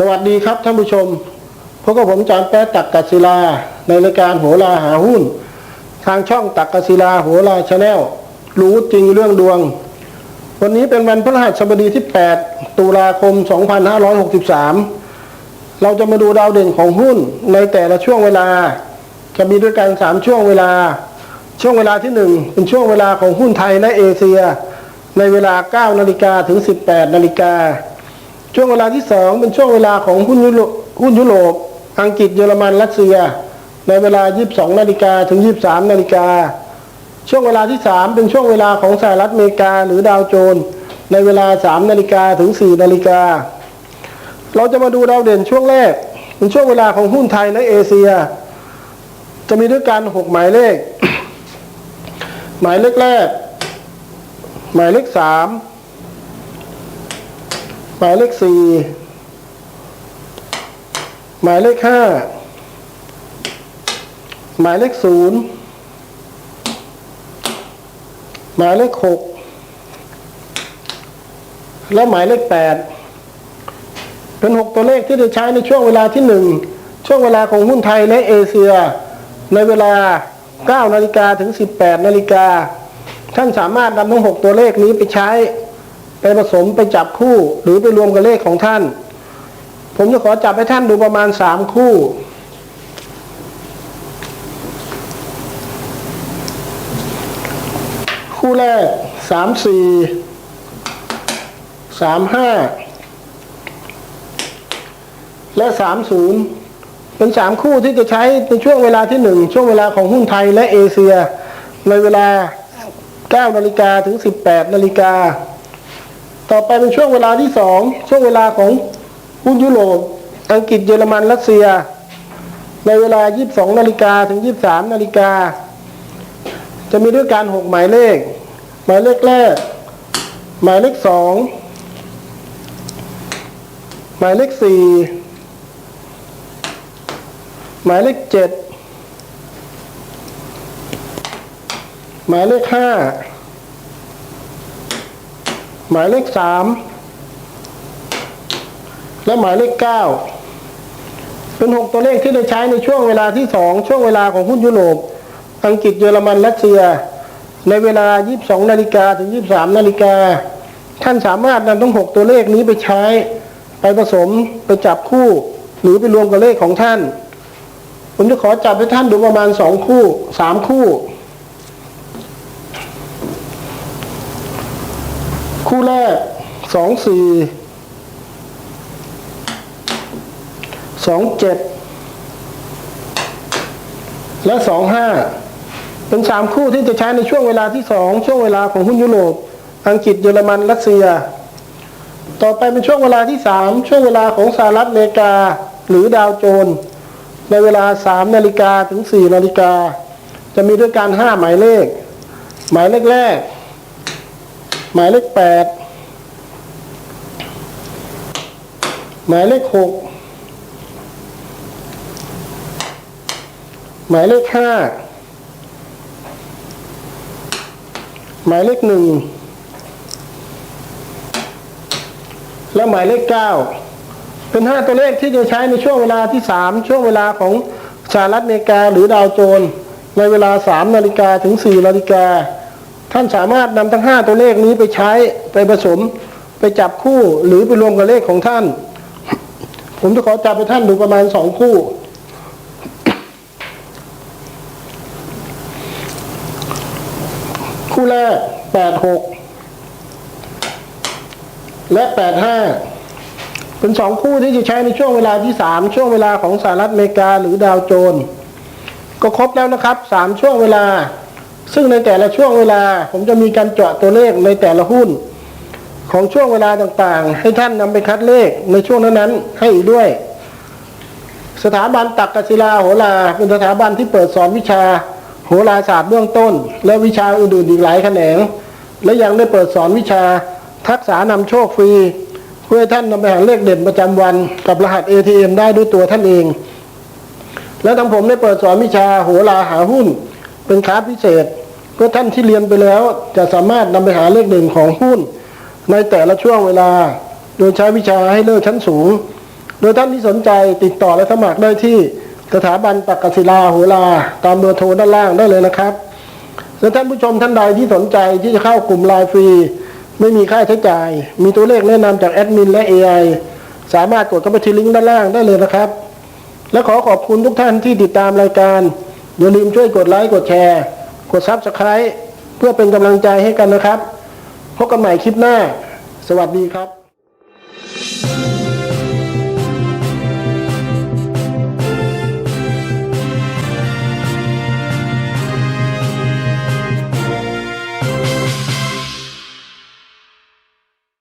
สวัสดีครับท่านผู้ชมพบกับผมจอนแป๊ะตักกัศิลา ในรายการโหราหาหุ้น ทางช่องตักกัศิลาโหราชาแนลรู้จริงเรื่องดวง วันนี้เป็นวันพฤหัสบดีที่ 8 ตุลาคม 2563 เราจะมาดูดาวเด่นของหุ้นในแต่ละช่วงเวลา จะมีด้วยกัน 3 ช่วงเวลา ช่วงเวลาที่ 1 เป็นช่วงเวลาของหุ้นไทยและเอเชีย ในเวลา 9 นาฬิกาถึง 18 นาฬิกา ช่วงเวลาที่2เป็นช่วงเวลาของหุ้นยุโรปหุ้นยุโรปอังกฤษเยอรมันรัสเซีย ในเวลา 22 นาฬิกาถึง 23 นาฬิกา ช่วงเวลาที่ 3 เป็นช่วงเวลาของสหรัฐอเมริกาหรือดาวโจนส์ในเวลา 3 นาฬิกาถึง 4 นาฬิกา เราจะมาดูดาวเด่นช่วงแรก เป็นช่วงเวลาของหุ้นไทยและเอเชีย จะมีด้วยกัน 6 หมายเลข หมายเลขแรก หมายเลขสาม หมายเลขสี่หมายเลขห้าหมายเลขศูนย์หมายเลขหกและหมายเลขแปดเป็นหกตัวเลขที่จะใช้ในช่วงเวลาที่หนึ่งช่วงเวลาของหุ้นไทยและเอเชีย ในเวลา9นาฬิกาถึง 18นาฬิกาท่านสามารถนำทั้งหกตัวเลขนี้ไปใช้ ไปผสมไปจับคู่ หรือไปรวมกับเลขของท่าน ผมจะขอจับให้ท่านดูประมาณสามคู่คู่แรกสามสี่สามห้าและสามศูนย์เป็นสามคู่ที่จะใช้ในช่วงเวลาที่หนึ่งช่วงเวลาของหุ้นไทยและเอเชีย ในเวลา9นาฬิกาถึง18นาฬิกา ต่อไปเป็นช่วงเวลาที่2ช่วงเวลาของหุ้นยุโรปอังกฤษเยอรมันรัสเซีย ในเวลา 22 นาฬิกาถึง 23 นาฬิกา จะมีด้วยกัน6หมายเลข หมายเลขแรก หมายเลข 2 หมายเลข 4 หมายเลข 7 หมายเลขห้า หมายเลขสามและหมายเลขเก้าเป็นหกตัวเลขที่ได้ใช้ในช่วงเวลาที่สองช่วงเวลาของหุ้นยุโรปอังกฤษเยอรมันรัสเซีย ในเวลา 22 นาฬิกาถึง 23 นาฬิกา ท่านสามารถนำทั้งหกตัวเลขนี้ไปใช้ ไปผสมไปจับคู่ หรือไปรวมกับเลขของท่าน ผมจะขอจับให้ท่านดูประมาณสองคู่สามคู่ คู่แรกสองสี่สองเจ็ดและสองห้าเป็นสามคู่ที่จะใช้ในช่วงเวลาที่สองช่วงเวลาของหุ้นยุโรป อังกฤษเยอรมันรัสเซีย ต่อไปเป็นช่วงเวลาที่สามช่วงเวลาของสหรัฐอเมริกาหรือดาวโจน ในเวลาสามนาฬิกาถึงสี่นาฬิกา จะมีด้วยการห้าหมายเลข หมายเลขแรก มายเลขแปดหมายเลขหกหมายเลขห้าหมายเลขหนึ่งและหมายเลขเก้าเป็นห้าตัวเลขที่จะใช้ในช่วงเวลาที่สามช่วงเวลาของสหรัฐอเมริกาหรือดาวโจน ในเวลาสามนาฬิกาถึงสี่นาฬิกา ท่านสามารถนำทั้งห้าตัวเลขนี้ไปใช้ไปผสม ไปจับคู่หรือไปรวมกับเลขของท่าน ผมจะขอจับไปท่านดูประมาณสองคู่ คู่แรกแปดหกและแปดห้าเป็นสองคู่ที่จะใช้ในช่วงเวลาที่สามช่วงเวลาของสหรัฐอเมริกาหรือดาวโจน ก็ครบแล้วนะครับสามช่วงเวลา ซึ่งในแต่ละช่วงเวลา ผมจะมีการเจาะตัวเลขในแต่ละหุ้น ของช่วงเวลาต่างๆ ให้ท่านนำไปคัดเลขในช่วงนั้นๆให้อีกด้วย สถาบันตักกศิลาโหราเป็นสถาบันที่เปิดสอนวิชาโหราศาสตร์เบื้องต้น และวิชาอื่นๆอีกหลายแขนง และยังได้เปิดสอนวิชาทักษะนำโชคฟรี เพื่อท่านนำไปหาเลขเด่นประจำวันกับรหัส ATM ได้ด้วยตัวท่านเอง และทางผมได้เปิดสอนวิชาโหราหาหุ้น เป็นคลาสพิเศษ เพื่อท่านที่เรียนไปแล้วจะสามารถนำไปหาเลขเด่นของหุ้น ในแต่ละช่วงเวลา โดยใช้วิชาให้เลิกชั้นสูง โดยท่านที่สนใจติดต่อและสมัครได้ที่สถาบันปักกศิลาโหราตามเบอร์โทรด้านล่างได้เลยนะครับและท่านผู้ชมท่านใดที่สนใจที่จะเข้ากลุ่มไลน์ฟรี ไม่มีค่าใช้จ่าย มีตัวเลขแนะนำจากแอดมินและ AI สามารถกดเข้าไปที่ลิงก์ด้านล่างได้เลยนะครับ และขอขอบคุณทุกท่านที่ติดตามรายการ อย่าลืมช่วยกดไลค์กดแชร์ กดซับสไคร b e เพื่อเป็นกำลังใจให้กันนะครับ พบกันใหม่คลิปหน้า สวัสดีครับ